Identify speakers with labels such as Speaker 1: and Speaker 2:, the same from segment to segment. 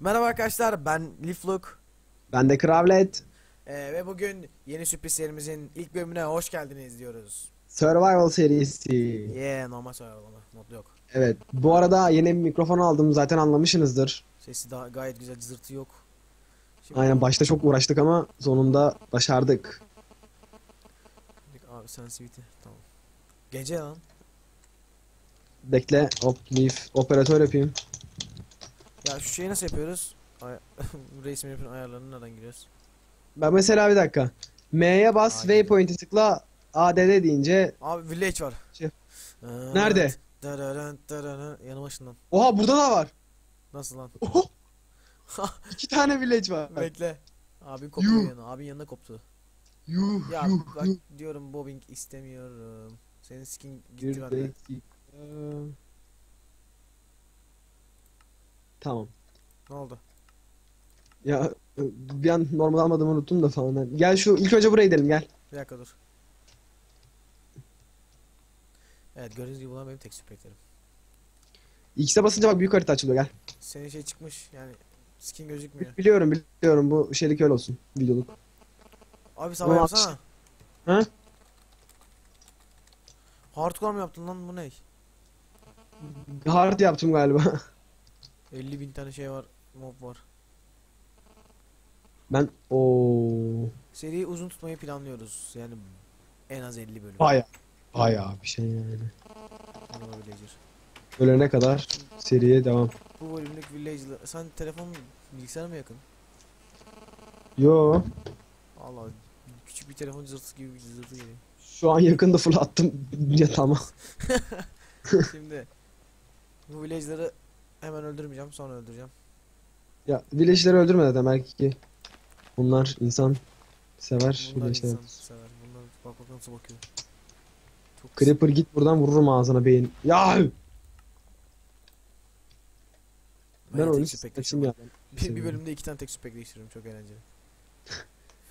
Speaker 1: Merhaba arkadaşlar ben Lifluk
Speaker 2: Ben de Kravlet.
Speaker 1: Ee, ve bugün yeni sürpriz serimizin ilk bölümüne hoş geldiniz diyoruz.
Speaker 2: Survival serisi.
Speaker 1: Yeah normal söyleyelim ama modlu yok.
Speaker 2: Evet. Bu arada yeni bir mikrofon aldım. Zaten anlamışsınızdır.
Speaker 1: Sesi daha gayet güzel cızırtı yok. Şimdi
Speaker 2: Aynen başta çok uğraştık ama sonunda başardık.
Speaker 1: Abi sensitivity tamam. Gece lan.
Speaker 2: Bekle. Hop leave. Operatör yapayım.
Speaker 1: Ya şu şeyi nasıl yapıyoruz? Ay Reis Map'in ayarlarını nereden giriyoruz?
Speaker 2: Ben mesela bir dakika. M'ye bas.
Speaker 1: Aynen.
Speaker 2: Waypoint'i tıkla. ADD deyince.
Speaker 1: Abi village var.
Speaker 2: Şey- Nerede?
Speaker 1: dararın, dararın, Yanı başından.
Speaker 2: Oha burada da var.
Speaker 1: Nasıl lan?
Speaker 2: Oho. İki tane village var.
Speaker 1: Bekle. Abin koptu
Speaker 2: Yuh.
Speaker 1: yanı. Abin yanına koptu.
Speaker 2: Yuh
Speaker 1: Ya
Speaker 2: yuh
Speaker 1: bak
Speaker 2: yuh.
Speaker 1: diyorum bobbing istemiyorum. Senin skin gitti bende.
Speaker 2: Tamam.
Speaker 1: Ne oldu?
Speaker 2: Ya bir an normal almadığımı unuttum da falan. Gel şu ilk önce buraya gidelim gel.
Speaker 1: Bir dakika dur. Evet gördüğünüz gibi bunlar benim tek süpeklerim.
Speaker 2: X'e basınca bak büyük harita açılıyor gel.
Speaker 1: Senin şey çıkmış yani skin gözükmüyor.
Speaker 2: Biliyorum biliyorum bu şeylik öyle olsun videoluk.
Speaker 1: Abi sabah
Speaker 2: Ulan
Speaker 1: yapsana.
Speaker 2: Ha?
Speaker 1: Hardcore mu yaptın lan bu ne?
Speaker 2: Hard yaptım galiba.
Speaker 1: 50 bin tane şey var mob var.
Speaker 2: Ben o
Speaker 1: Seriyi uzun tutmayı planlıyoruz. Yani en az 50 bölüm.
Speaker 2: baya baya bir şey yani.
Speaker 1: Bunlar Villager.
Speaker 2: Ölene kadar seriye devam.
Speaker 1: Bu bölümlük Villager'lı. Sen telefon bilgisayara mı yakın?
Speaker 2: Yo
Speaker 1: Allah küçük bir telefon cızırtısı gibi bir cızırtı geliyor.
Speaker 2: şu an yakında fırlattım ya tamam.
Speaker 1: Şimdi bu village'ları hemen öldürmeyeceğim sonra öldüreceğim.
Speaker 2: Ya village'leri öldürme zaten belki ki. Bunlar insan sever
Speaker 1: Bunlar
Speaker 2: village'leri.
Speaker 1: insan sever. Bunlar bak bak nasıl bakıyor. Çok
Speaker 2: Creeper git buradan vururum ağzına beyin. Ya ben
Speaker 1: tek
Speaker 2: oyunu seçim ya.
Speaker 1: Bir, bir bölümde iki tane tek süpek değiştiriyorum çok eğlenceli.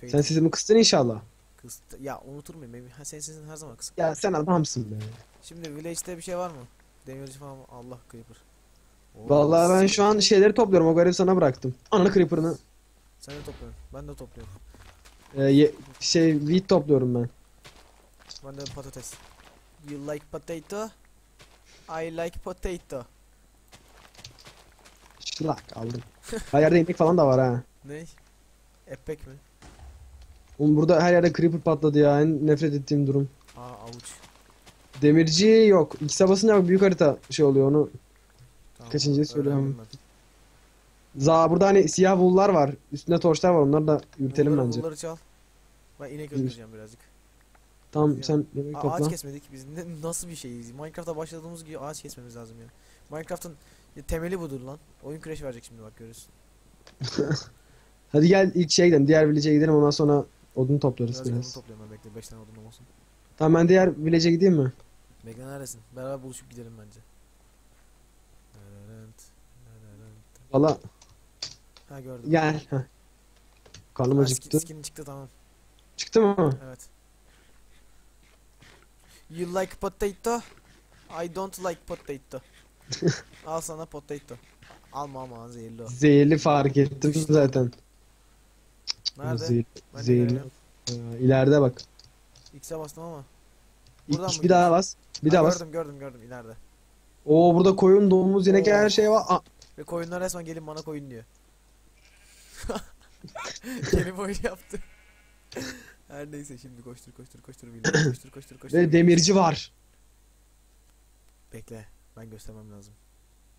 Speaker 2: Sen sesimi kıstın inşallah.
Speaker 1: kıst ya unutur muyum? Ha, senin sesin her zaman kısık.
Speaker 2: Ya sen adamsın be.
Speaker 1: Şimdi village'de bir şey var mı? Demirci falan mı? Allah creeper.
Speaker 2: Vallahi ben şu an şeyleri topluyorum. O görevi sana bıraktım. Ananı creeper'ını.
Speaker 1: Sen de topluyorsun. Ben de topluyorum.
Speaker 2: Ee, ye- şey wheat topluyorum ben.
Speaker 1: Ben de patates. You like potato? I like potato.
Speaker 2: Şlak aldım. Her yerde inek falan da var ha.
Speaker 1: Ne? Epek mi?
Speaker 2: Oğlum burada her yerde creeper patladı ya. En nefret ettiğim durum.
Speaker 1: Aa avuç.
Speaker 2: Demirci yok. X'e basınca büyük harita şey oluyor onu.
Speaker 1: Tamam,
Speaker 2: Kaçıncıyı söylüyorum. Za burada hani siyah wool'lar var. Üstünde torçlar var. Onları da yürütelim
Speaker 1: Bunları-
Speaker 2: bence.
Speaker 1: Bunları çal. Ben inek öldüreceğim birazcık.
Speaker 2: Tamam sen yemek topla.
Speaker 1: ağaç kesmedik biz. Ne, nasıl bir şeyiz? Minecraft'a başladığımız gibi ağaç kesmemiz lazım ya. Minecraft'ın temeli budur lan. Oyun crash verecek şimdi bak görürsün.
Speaker 2: Hadi gel ilk gidelim. Diğer village'e gidelim. Ondan sonra odun toplarız
Speaker 1: Birazcık odun
Speaker 2: biraz.
Speaker 1: topluyorum ben bekle 5 tane odun olsun.
Speaker 2: Tamam ben diğer village'e gideyim mi?
Speaker 1: Bekle neredesin? Beraber buluşup gidelim bence.
Speaker 2: Valla
Speaker 1: Ha gördüm.
Speaker 2: gel. Heh. Karnım
Speaker 1: Ha,
Speaker 2: acıktı.
Speaker 1: skin, skin çıktı tamam.
Speaker 2: Çıktı mı?
Speaker 1: Evet. You like potato? I don't like potato. Al sana potato. Alma ama zehirli o.
Speaker 2: Zehirli fark ettim
Speaker 1: Düştü.
Speaker 2: zaten.
Speaker 1: Nerede?
Speaker 2: Zehirli.
Speaker 1: Ben de
Speaker 2: zehirli.
Speaker 1: göremiyorum.
Speaker 2: Ee, ileride bak.
Speaker 1: X'e bastım ama.
Speaker 2: İlk-
Speaker 1: Buradan mı
Speaker 2: bir daha bas. Bir
Speaker 1: Ha,
Speaker 2: daha bas.
Speaker 1: Gördüm gördüm gördüm ileride.
Speaker 2: Oo burada koyun, domuz, inek
Speaker 1: Oo.
Speaker 2: her şey var. Aa,
Speaker 1: Ve koyunlar resmen gelin bana koyun diyor. Kelime oyunu yaptı. Her neyse şimdi koştur koştur koştur William, koştur koştur koştur.
Speaker 2: ve demirci var.
Speaker 1: Bekle ben göstermem lazım.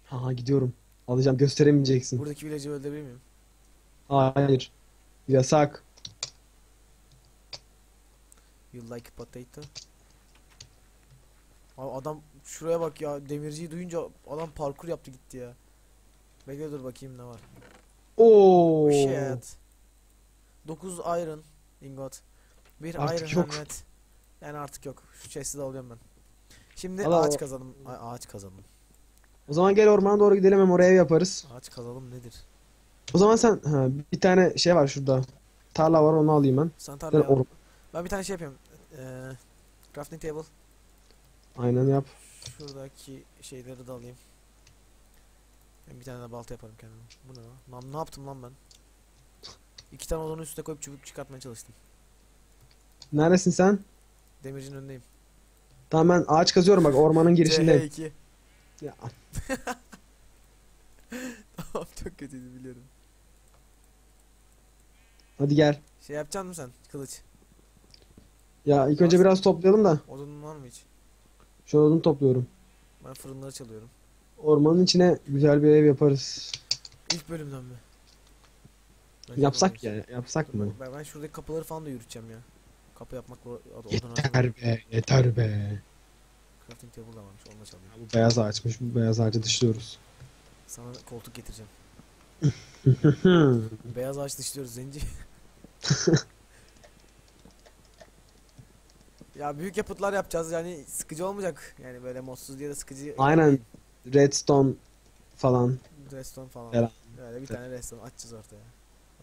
Speaker 2: Ha gidiyorum. Alacağım gösteremeyeceksin.
Speaker 1: Buradaki village'i öldürebilir miyim?
Speaker 2: Hayır. Yasak.
Speaker 1: You like potato? Abi adam şuraya bak ya demirciyi duyunca adam parkur yaptı gitti ya. Bekle dur bakayım ne var.
Speaker 2: Oo.
Speaker 1: Shit. 9 iron ingot. Bir
Speaker 2: Artık
Speaker 1: iron
Speaker 2: yok.
Speaker 1: helmet. Yani artık yok. Şu chest'i de alıyorum ben. Şimdi
Speaker 2: Allah
Speaker 1: ağaç kazalım. Ağaç kazalım.
Speaker 2: O zaman gel ormana doğru gidelim hem oraya ev yaparız.
Speaker 1: Ağaç kazalım nedir?
Speaker 2: O zaman sen ha, bir tane şey var şurada. Tarla var onu alayım ben.
Speaker 1: Sen al.
Speaker 2: or-
Speaker 1: Ben bir tane şey yapıyorum. Ee, crafting table.
Speaker 2: Aynen yap.
Speaker 1: Şuradaki şeyleri de alayım. Ben bir tane de balta yaparım kendime. Bu ne lan? Lan ne yaptım lan ben? İki tane odanın üstüne koyup çubuk çıkartmaya çalıştım.
Speaker 2: Neredesin sen?
Speaker 1: Demircinin önündeyim.
Speaker 2: Tamam ben ağaç kazıyorum bak ormanın girişindeyim.
Speaker 1: CH2.
Speaker 2: Ya,
Speaker 1: Tamam çok kötüydü biliyorum.
Speaker 2: hadi gel.
Speaker 1: Şey yapacaksın mı sen? Kılıç.
Speaker 2: Ya ilk önce biraz toplayalım da.
Speaker 1: Odunun var mı hiç?
Speaker 2: Şu odunu topluyorum.
Speaker 1: Ben fırınları çalıyorum.
Speaker 2: Ormanın içine güzel bir ev yaparız.
Speaker 1: İlk bölümden mi? Bence
Speaker 2: Yapsak ya. Yapsak mı?
Speaker 1: Ben, ben şuradaki kapıları falan da yürüteceğim ya. Kapı odun açalım.
Speaker 2: Yeter be. Yeter be.
Speaker 1: Crafting table da varmış onunla çalıyorum.
Speaker 2: Bu beyaz ağaçmış. Bu beyaz ağacı dışlıyoruz.
Speaker 1: Sana koltuk getireceğim. Beyaz ağaç dışlıyoruz zenci. ya büyük yapıtlar yapacağız yani sıkıcı olmayacak. Yani böyle modsuz diye de sıkıcı
Speaker 2: Aynen. Redstone falan.
Speaker 1: Restoran falan.
Speaker 2: Falan.
Speaker 1: Böyle bir tane restoran açacağız ortaya.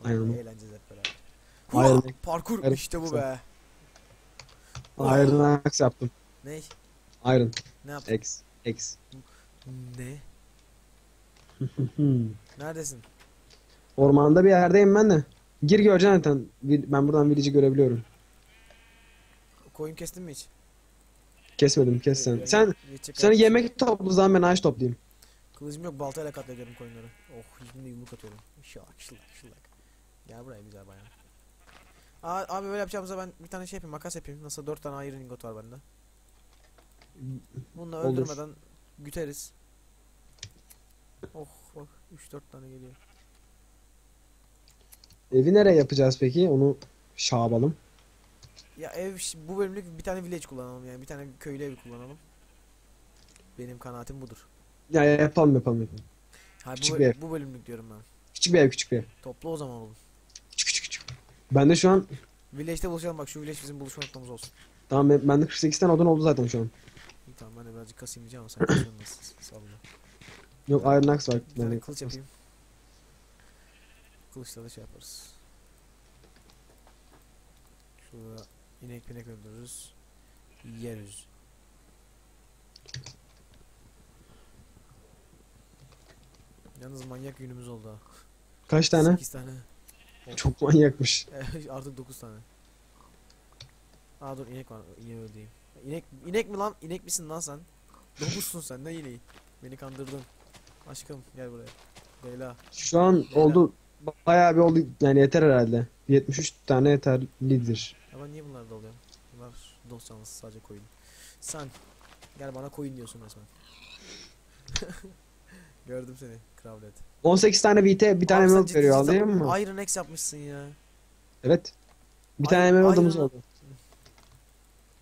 Speaker 2: Aynen.
Speaker 1: Orada Eğleneceğiz hep beraber.
Speaker 2: Aynen.
Speaker 1: Hua! Parkur
Speaker 2: Aynen.
Speaker 1: işte bu be.
Speaker 2: Iron Axe yaptım.
Speaker 1: Ney?
Speaker 2: Iron.
Speaker 1: Ne yaptın?
Speaker 2: X. X.
Speaker 1: Ne? Neredesin?
Speaker 2: Ormanda bir yerdeyim ben de. Gir göreceksin zaten. Ben buradan village'i görebiliyorum.
Speaker 1: Koyun kestin mi hiç?
Speaker 2: Kesmedim kes sen. Sen sen yemek topla zaman ben ağaç toplayayım.
Speaker 1: Kılıcım yok baltayla katlıyorum koyunları. Oh şimdi yumruk atıyorum. Şılak şılak şılak. Gel buraya güzel bayağı. Aa, abi böyle yapacağımıza ben bir tane şey yapayım makas yapayım. Nasıl dört tane iron ingot var bende. Bununla
Speaker 2: Olur.
Speaker 1: öldürmeden güteriz. Oh oh 3-4 tane geliyor.
Speaker 2: Evi nereye yapacağız peki? Onu şabalım.
Speaker 1: Ya ev bu bölümlük bir tane village kullanalım yani bir tane köylü evi kullanalım. Benim kanaatim budur.
Speaker 2: Ya ya, yapalım yapalım yapalım.
Speaker 1: Ha, bu,
Speaker 2: Küçük
Speaker 1: bö-
Speaker 2: bir ev.
Speaker 1: bu bölümlük diyorum ben.
Speaker 2: Küçük bir ev küçük bir ev.
Speaker 1: Toplu o zaman oğlum.
Speaker 2: Küçük küçük küçük. Ben de şu an
Speaker 1: Village'de buluşalım bak şu village bizim buluşma noktamız olsun.
Speaker 2: tamam ben, bende 48 tane odun oldu zaten şu an.
Speaker 1: İyi tamam ben de birazcık kasayım diyeceğim ama sen kasıyorsun nasıl salla.
Speaker 2: Yok Iron Axe var.
Speaker 1: Bir tane
Speaker 2: Yani,
Speaker 1: kılıç yapayım. Kılıçla da şey yaparız. Şurada inek pinek öldürürüz. Yeriz. Yalnız manyak günümüz oldu.
Speaker 2: Kaç tane?
Speaker 1: 8 tane.
Speaker 2: Çok manyakmış.
Speaker 1: Artık 9 tane. Aa dur inek var. İneği öldüreyim. İnek, inek mi lan? İnek misin lan sen? Domuzsun sen ne ineği? Beni kandırdın. Aşkım gel buraya. Leyla.
Speaker 2: Şu an oldu bayağı bir oldu yani yeter herhalde. 73 tane yeterlidir.
Speaker 1: Ya ben niye bunları da alıyorum? Bunlar dost canlısı sadece koyun. Sen gel bana koyun diyorsun resmen. Gördüm seni Kravlet.
Speaker 2: 18 tane VT bir tane
Speaker 1: sen
Speaker 2: emerald veriyor alayım mı?
Speaker 1: Iron X yapmışsın ya.
Speaker 2: Evet. Bir tane emerald'ımız oldu.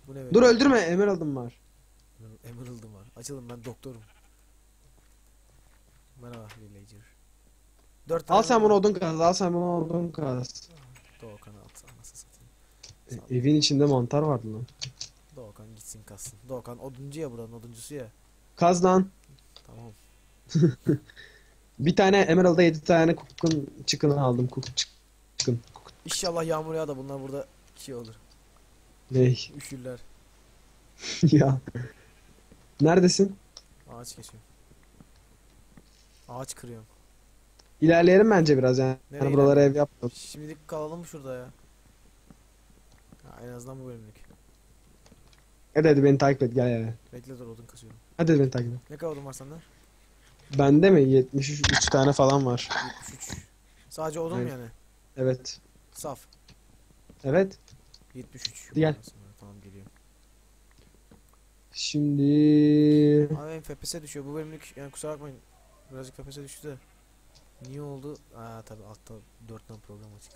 Speaker 1: Bu ne
Speaker 2: Dur
Speaker 1: böyle?
Speaker 2: öldürme emerald'ım var.
Speaker 1: Emerald'ım var. Açılın ben doktorum. Merhaba villager. Dört
Speaker 2: Al
Speaker 1: tane
Speaker 2: sen
Speaker 1: mi?
Speaker 2: bunu odun kaz. Al sen bunu odun kaz.
Speaker 1: Doğukan at anasını.
Speaker 2: E, evin içinde mantar vardı lan.
Speaker 1: Doğukan gitsin kassın. Doğukan oduncu ya buranın oduncusu ya.
Speaker 2: Kaz lan.
Speaker 1: Tamam.
Speaker 2: Bir tane emerald'a 7 tane kukun çıkını aldım. Kuk çıkın.
Speaker 1: İnşallah yağmur yağ da bunlar burada şey olur.
Speaker 2: Ney?
Speaker 1: Üşürler.
Speaker 2: ya. Neredesin?
Speaker 1: Ağaç kesiyorum. Ağaç kırıyorum.
Speaker 2: İlerleyelim bence biraz yani.
Speaker 1: Nereye
Speaker 2: Yani buralara ev yapalım.
Speaker 1: Şimdilik kalalım mı şurada ya? Ha, en azından bu bölümlük.
Speaker 2: Hadi hadi beni takip et gel ya.
Speaker 1: Bekle dur odun kasıyorum.
Speaker 2: Hadi hadi beni takip et.
Speaker 1: Ne kadar odun var sende?
Speaker 2: Bende mi? 73 tane falan var.
Speaker 1: 73. Sadece odun mu yani?
Speaker 2: Evet.
Speaker 1: Saf.
Speaker 2: Evet.
Speaker 1: 73.
Speaker 2: Gel.
Speaker 1: Tamam geliyorum.
Speaker 2: Şimdi
Speaker 1: Abi benim FPS düşüyor. Bu bölümlük yani kusura bakmayın. Birazcık FPS düştü de. Niye oldu? Aa tabi altta 4 tane program açık.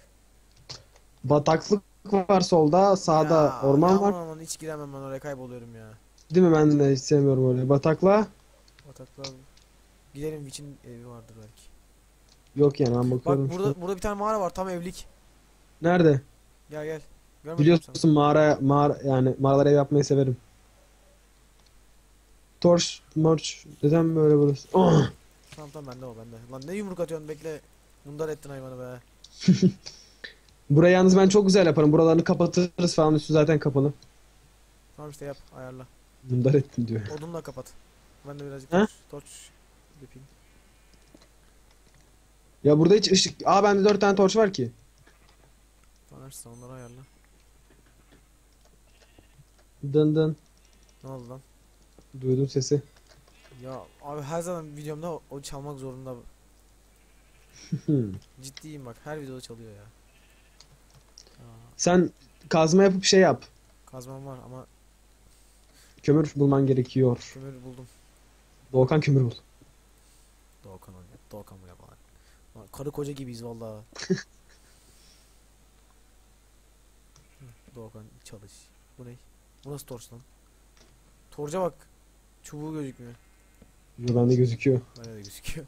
Speaker 2: bataklık var solda, sağda
Speaker 1: Ya,
Speaker 2: orman
Speaker 1: yağmur
Speaker 2: var.
Speaker 1: ormanı hiç giremem ben oraya kayboluyorum ya.
Speaker 2: Değil mi? Ben de hiç sevmiyorum orayı. Bataklığa
Speaker 1: Bataklar. Gidelim Witch'in evi vardır belki.
Speaker 2: yok yani ben bakıyorum.
Speaker 1: Bak burada burada bir tane mağara var tam evlik.
Speaker 2: Nerede?
Speaker 1: Gel gel. Görmedim sana.
Speaker 2: Biliyorsun mağara mağara yani mağaralara ev yapmayı severim. Torch, morch. Neden böyle burası? Oh!
Speaker 1: Tamam tamam bende o bende. Lan ne yumruk atıyorsun bekle. Mundar ettin hayvanı be.
Speaker 2: Burayı yalnız ben çok güzel yaparım. Buralarını kapatırız falan. Üstü zaten kapalı.
Speaker 1: Tamam işte yap ayarla.
Speaker 2: Bunlar ettim diyor.
Speaker 1: Odunla kapat. Ben de birazcık torç, torç yapayım.
Speaker 2: Ya burada hiç ışık... Aa bende 4 tane torç var ki.
Speaker 1: Tanrısı onları ayarla.
Speaker 2: Dın dın.
Speaker 1: Ne oldu lan?
Speaker 2: Duydum sesi.
Speaker 1: Ya abi her zaman videomda o, çalmak zorunda. Ciddiyim bak her videoda çalıyor ya.
Speaker 2: Sen kazma yapıp şey yap.
Speaker 1: kazmam var ama
Speaker 2: Kömür bulman gerekiyor.
Speaker 1: kömür buldum.
Speaker 2: Doğukan kömür bul.
Speaker 1: Doğukan oynuyor. Doğukan falan. Lan Karı koca gibiyiz valla. Doğukan çalış. Bu ne? Bu nasıl torç lan? Torca bak. Çubuğu gözükmüyor.
Speaker 2: Yo, bende gözüküyor.
Speaker 1: Bende de gözüküyor.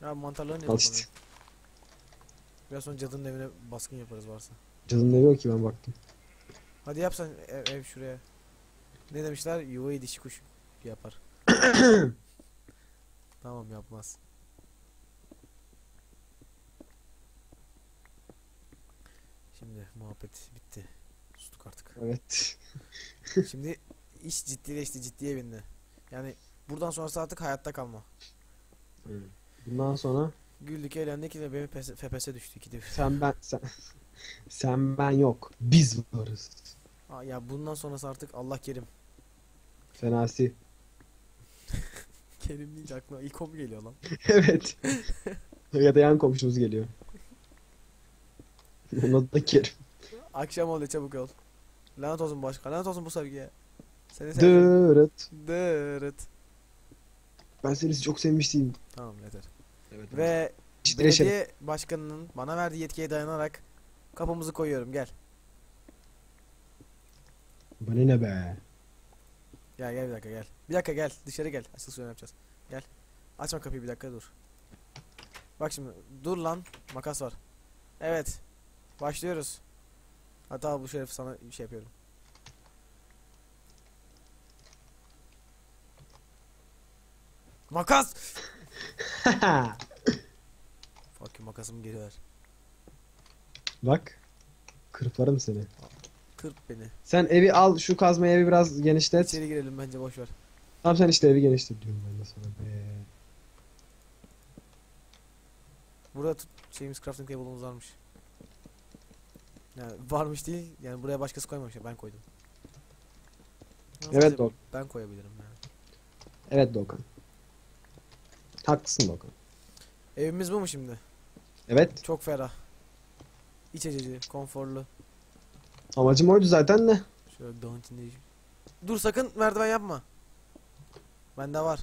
Speaker 1: Ya mantarları niye
Speaker 2: Al işte.
Speaker 1: Biraz sonra cadının evine baskın yaparız varsa.
Speaker 2: Canım ne yok ki ben baktım.
Speaker 1: Hadi yap sen ev, ev şuraya. Ne demişler? Yuvayı dişi kuş yapar. tamam yapmaz. Şimdi muhabbet bitti. Sustuk artık.
Speaker 2: Evet.
Speaker 1: Şimdi iş ciddileşti, ciddiye bindi. Yani buradan sonrası artık hayatta kalma.
Speaker 2: Bundan sonra
Speaker 1: Güldük, eğlendik ve benim PS FPS düştü ikide bir.
Speaker 2: sen ben sen sen ben yok. Biz varız.
Speaker 1: Aa, ya bundan sonrası artık Allah kerim.
Speaker 2: Fenasi.
Speaker 1: Kerim deyince aklıma ilk o mu geliyor lan?
Speaker 2: evet. ya da yan komşumuz geliyor. Ona da Kerim.
Speaker 1: Akşam oldu çabuk ol. Lanet olsun başka, lanet olsun bu sevgiye. Seni sevdim.
Speaker 2: Dırıt.
Speaker 1: Dırıt.
Speaker 2: Ben seni çok sevmiştim.
Speaker 1: Tamam yeter.
Speaker 2: Evet.
Speaker 1: Ve
Speaker 2: Ciddileşelim.
Speaker 1: belediye başkanının bana verdiği yetkiye dayanarak kapımızı koyuyorum gel.
Speaker 2: Bana ne be?
Speaker 1: Gel gel bir dakika gel. Bir dakika gel dışarı gel. Asıl sonra yapacağız. Gel. Açma kapıyı bir dakika dur. Bak şimdi dur lan makas var. Evet. Başlıyoruz. Hatta bu şeref sana bir şey yapıyorum. Makas! Fuck makasımı geri ver.
Speaker 2: Bak. Kırparım seni.
Speaker 1: Kırp beni.
Speaker 2: Sen evi al şu kazmayı evi biraz genişlet.
Speaker 1: İçeri girelim bence boş ver.
Speaker 2: Tamam sen işte evi genişlet diyorum ben de sana be.
Speaker 1: Burada tut şeyimiz crafting table'ımız varmış. Yani varmış değil yani buraya başkası koymamış ya ben koydum. Ama
Speaker 2: Evet Doğukan.
Speaker 1: Ben koyabilirim yani.
Speaker 2: Evet Doğukan. Haklısın Doğukan.
Speaker 1: Evimiz bu mu şimdi?
Speaker 2: Evet.
Speaker 1: Çok ferah. İç açıcı, konforlu.
Speaker 2: Amacım oydu zaten de.
Speaker 1: Şöyle içinde. Dur sakın merdiven yapma. Bende var.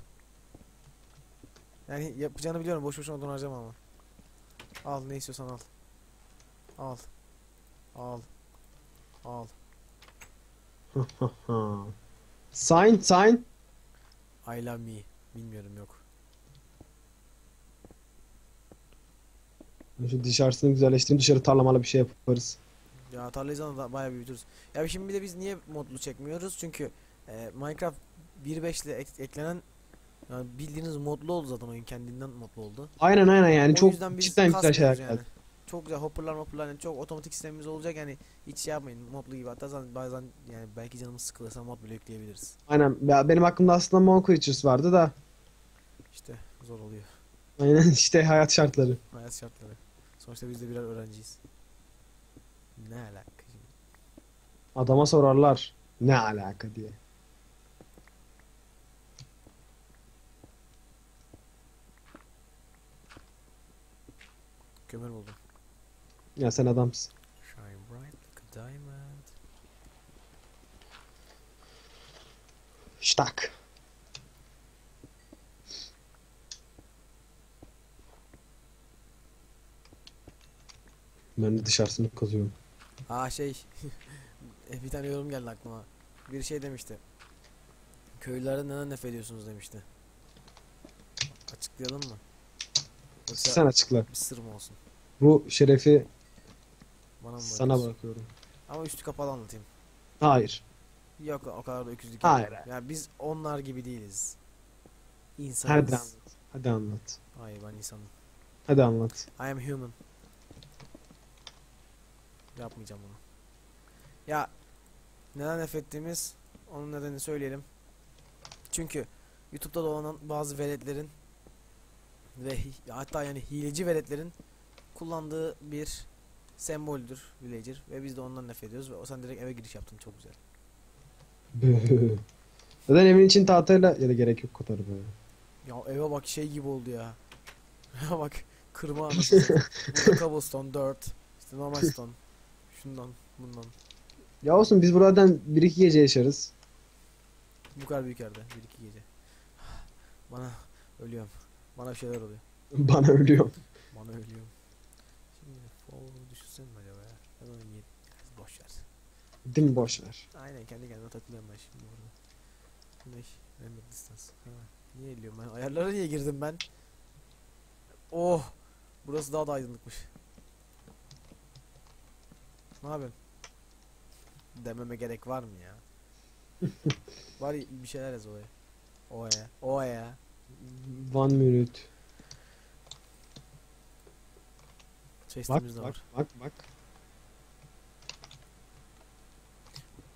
Speaker 1: Yani yapacağını biliyorum. Boş boşuna odun harcama ama. Al ne istiyorsan al. Al. Al. Al.
Speaker 2: sign sign.
Speaker 1: I love me. Bilmiyorum yok.
Speaker 2: Şu dışarısını güzelleştireyim dışarı tarlamalı bir şey yaparız.
Speaker 1: Ya tarlayı zaten bayağı büyütürüz. Ya şimdi bir de biz niye modlu çekmiyoruz? Çünkü e, Minecraft 1.5 ile ek- eklenen yani bildiğiniz modlu oldu zaten oyun kendinden modlu oldu.
Speaker 2: Aynen aynen yani
Speaker 1: o
Speaker 2: çok cidden güzel şeyler
Speaker 1: yani.
Speaker 2: geldi.
Speaker 1: Çok güzel hopperlar hopperlar yani çok otomatik sistemimiz olacak yani hiç şey yapmayın modlu gibi hatta zaten bazen yani belki canımız sıkılırsa mod bile yükleyebiliriz.
Speaker 2: Aynen ya benim aklımda aslında Mon Creatures vardı da.
Speaker 1: İşte zor oluyor
Speaker 2: Aynen işte hayat şartları.
Speaker 1: hayat şartları. Sonuçta biz de birer öğrenciyiz. Ne alaka şimdi?
Speaker 2: Adama sorarlar ne alaka diye.
Speaker 1: Kömür buldum.
Speaker 2: Ya sen adamsın.
Speaker 1: Shine bright like a diamond.
Speaker 2: Ştak. Ben de dışarısını kazıyorum.
Speaker 1: Aa şey bir tane yorum geldi aklıma. Bir şey demişti. Köylülerden neden nefret ediyorsunuz demişti. Açıklayalım mı? Yoksa
Speaker 2: Sen açıkla.
Speaker 1: bir sır mı olsun?
Speaker 2: Bu şerefi
Speaker 1: Bana mı
Speaker 2: sana
Speaker 1: bırakıyorsun?
Speaker 2: bırakıyorum.
Speaker 1: Ama üstü kapalı anlatayım.
Speaker 2: Hayır.
Speaker 1: Yok o kadar da öküzlük
Speaker 2: Hayır,
Speaker 1: yapma. Ya biz onlar gibi değiliz.
Speaker 2: Hadi
Speaker 1: İnsanız.
Speaker 2: anlat. Hadi anlat.
Speaker 1: Hayır ben insanım.
Speaker 2: Hadi anlat.
Speaker 1: I am human. Yapmayacağım bunu. Ya neden nefret ettiğimiz onun nedenini söyleyelim. Çünkü YouTube'da dolanan bazı veletlerin Ve hatta yani hileci veletlerin kullandığı bir semboldür villager ve biz de ondan nefret ediyoruz ve o sen direkt eve giriş yaptın çok güzel.
Speaker 2: Zaten evin için tahtayla ya da gerek yok katarı böyle.
Speaker 1: Ya eve bak şey gibi oldu ya. Ya bak kırma satayım. Burada cobblestone, dirt, işte normal stone. Şundan, bundan.
Speaker 2: Ya olsun biz buradan bir iki gece yaşarız.
Speaker 1: Bu kadar büyük yerde. Bir iki gece. Bana ölüyorum. Bana bir şeyler oluyor.
Speaker 2: Bana ölüyor.
Speaker 1: Bana ölüyorum. Şimdi forward'u düşünsene mi acaba ya? Ben onu niye boş ver.
Speaker 2: Değil mi boş ver.
Speaker 1: Aynen kendi kendime takılıyorum ben şimdi burada. Ne? Render distance. Ha. Niye eliyorum ben? Ayarlara niye girdim ben? Oh! Burası daha da aydınlıkmış. Ne yapıyorsun? Dememe gerek var mı ya? var ya, bir şeyler yaz oraya. O ya. O ya.
Speaker 2: One minute. Bak
Speaker 1: Chest'imiz de
Speaker 2: bak
Speaker 1: var.
Speaker 2: bak bak.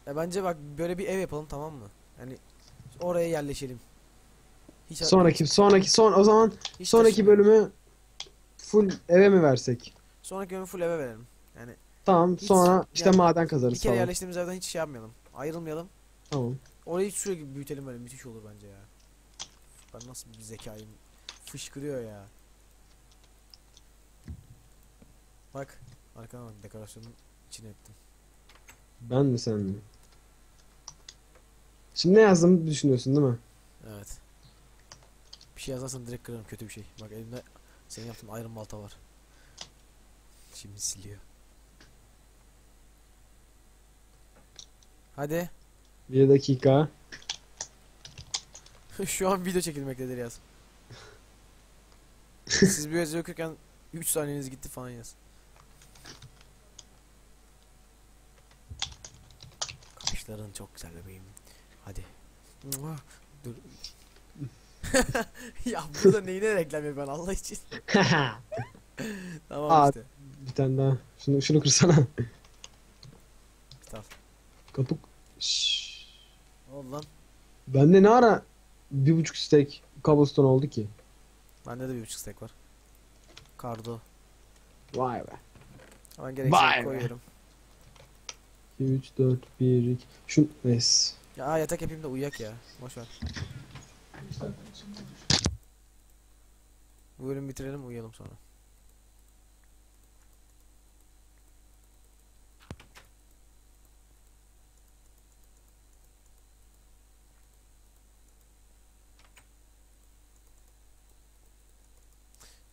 Speaker 1: E bence bak böyle bir ev yapalım tamam mı? Yani oraya yerleşelim. Hiç
Speaker 2: Sonraki sonraki son o zaman
Speaker 1: hiç
Speaker 2: sonraki bölümü full eve mi versek?
Speaker 1: Sonraki bölümü full eve verelim.
Speaker 2: Tamam
Speaker 1: Hiç-
Speaker 2: sonra işte
Speaker 1: yani
Speaker 2: maden
Speaker 1: bir
Speaker 2: kazarız
Speaker 1: kere
Speaker 2: falan.
Speaker 1: yerleştiğimiz evden hiç şey yapmayalım. Ayrılmayalım.
Speaker 2: Tamam.
Speaker 1: Orayı sürekli büyütelim böyle müthiş olur bence ya. Ben nasıl bir zekayım. Fışkırıyor ya. Bak. Arkana bak dekorasyonun içine ettim.
Speaker 2: Ben mi sen mi? Şimdi ne yazdığımı düşünüyorsun değil mi?
Speaker 1: Evet. Bir şey yazarsan direkt kırarım kötü bir şey. Bak elimde senin yaptığın ayrım balta var. Şimdi siliyor. Hadi.
Speaker 2: Bir dakika.
Speaker 1: Şu an video çekilmektedir yaz. Siz bir yazı okurken 3 saniyeniz gitti falan yaz. Kaşların çok güzel bebeğim. Hadi. Dur. ya burada neyine reklam yapıyorsun Allah için. tamam
Speaker 2: Aa.
Speaker 1: işte.
Speaker 2: bir tane daha. Şunu şunu kırsana.
Speaker 1: Tamam.
Speaker 2: Kapuk. Şşş.
Speaker 1: Ne oldu lan?
Speaker 2: Bende ne ara bir buçuk stek cobblestone oldu ki?
Speaker 1: Bende de bir buçuk stack var. Kardo.
Speaker 2: Vay be. Vay be.
Speaker 1: koyuyorum.
Speaker 2: 2, 3, 4, 1, 2. Şu es.
Speaker 1: Ya yatak yapayım da uyuyak ya. Boş ver. Bu bölümü bitirelim uyuyalım sonra.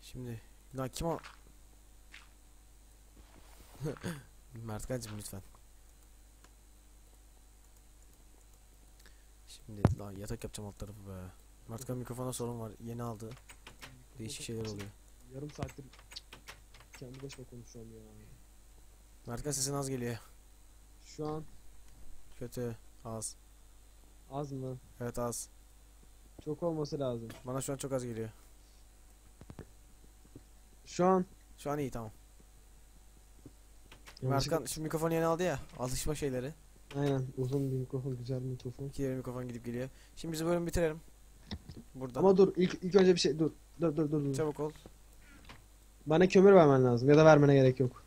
Speaker 1: Şimdi lan kim o? Mert kancım lütfen. Şimdi lan yatak yapacağım alt tarafı be. Mert kan mikrofona sorun var. Yeni aldı. Değişik şeyler oluyor.
Speaker 2: Yarım saattir kendi başıma konuşuyorum ya.
Speaker 1: Mert kan sesin az geliyor.
Speaker 2: Şu an
Speaker 1: Kötü. Az.
Speaker 2: az mı?
Speaker 1: Evet az.
Speaker 2: Çok olması lazım.
Speaker 1: Bana şu an çok az geliyor.
Speaker 2: Şu an
Speaker 1: Şu an iyi tamam. Mert
Speaker 2: Yanlışlıkla-
Speaker 1: kan şu mikrofonu yeni aldı ya. Alışma şeyleri.
Speaker 2: Aynen uzun bir mikrofon güzel bir mikrofon.
Speaker 1: İki yere mikrofon gidip geliyor. Şimdi biz bu bölümü bitirelim. Burada.
Speaker 2: Ama dur ilk ilk önce bir şey dur. Dur dur dur. dur.
Speaker 1: Çabuk ol.
Speaker 2: Bana kömür vermen lazım ya da vermene gerek yok.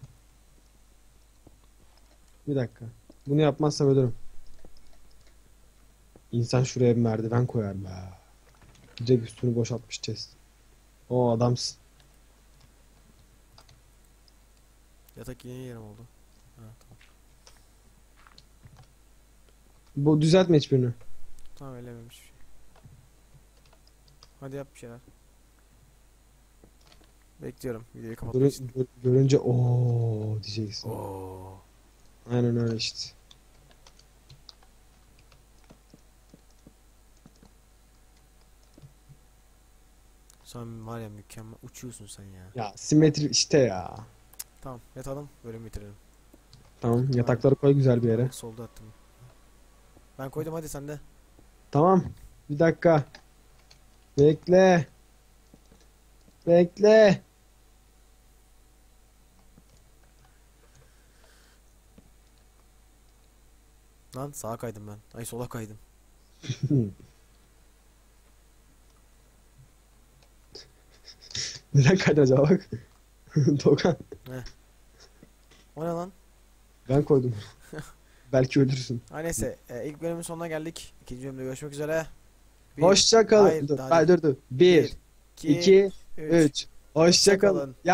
Speaker 2: Bir dakika. Bunu yapmazsam ölürüm. İnsan şuraya bir merdiven koyar be. Direkt üstünü boşaltmış chest. O adamsın.
Speaker 1: Yatak yeni yerim oldu. Ha tamam.
Speaker 2: Bu düzeltme hiçbirini.
Speaker 1: Tamam elememiş bir şey. Hadi yap bir şeyler. Bekliyorum videoyu kapatmak için.
Speaker 2: gör- görünce o diyeceksin.
Speaker 1: Oo.
Speaker 2: Aynen öyle işte.
Speaker 1: Sen var ya mükemmel uçuyorsun sen ya.
Speaker 2: Ya simetri işte ya.
Speaker 1: Tamam yatalım bölümü bitirelim.
Speaker 2: Tamam yatakları koy güzel bir yere.
Speaker 1: Solda attım. Ben koydum hadi sen de.
Speaker 2: Tamam. Bir dakika. Bekle. Bekle.
Speaker 1: Lan sağa kaydım ben. Ay sola kaydım.
Speaker 2: Neden kaydın acaba bak. Dokan.
Speaker 1: O ne lan?
Speaker 2: Ben koydum. Belki ölürsün.
Speaker 1: Ha neyse e, ilk bölümün sonuna geldik. İkinci bölümde görüşmek üzere. Bir,
Speaker 2: Hoşça kalın.
Speaker 1: Hayır,
Speaker 2: Dur,
Speaker 1: daha
Speaker 2: hayır, dur dur. 1,
Speaker 1: iki,
Speaker 2: 2,
Speaker 1: üç.
Speaker 2: 3. Hoşça kalın.
Speaker 1: kalın.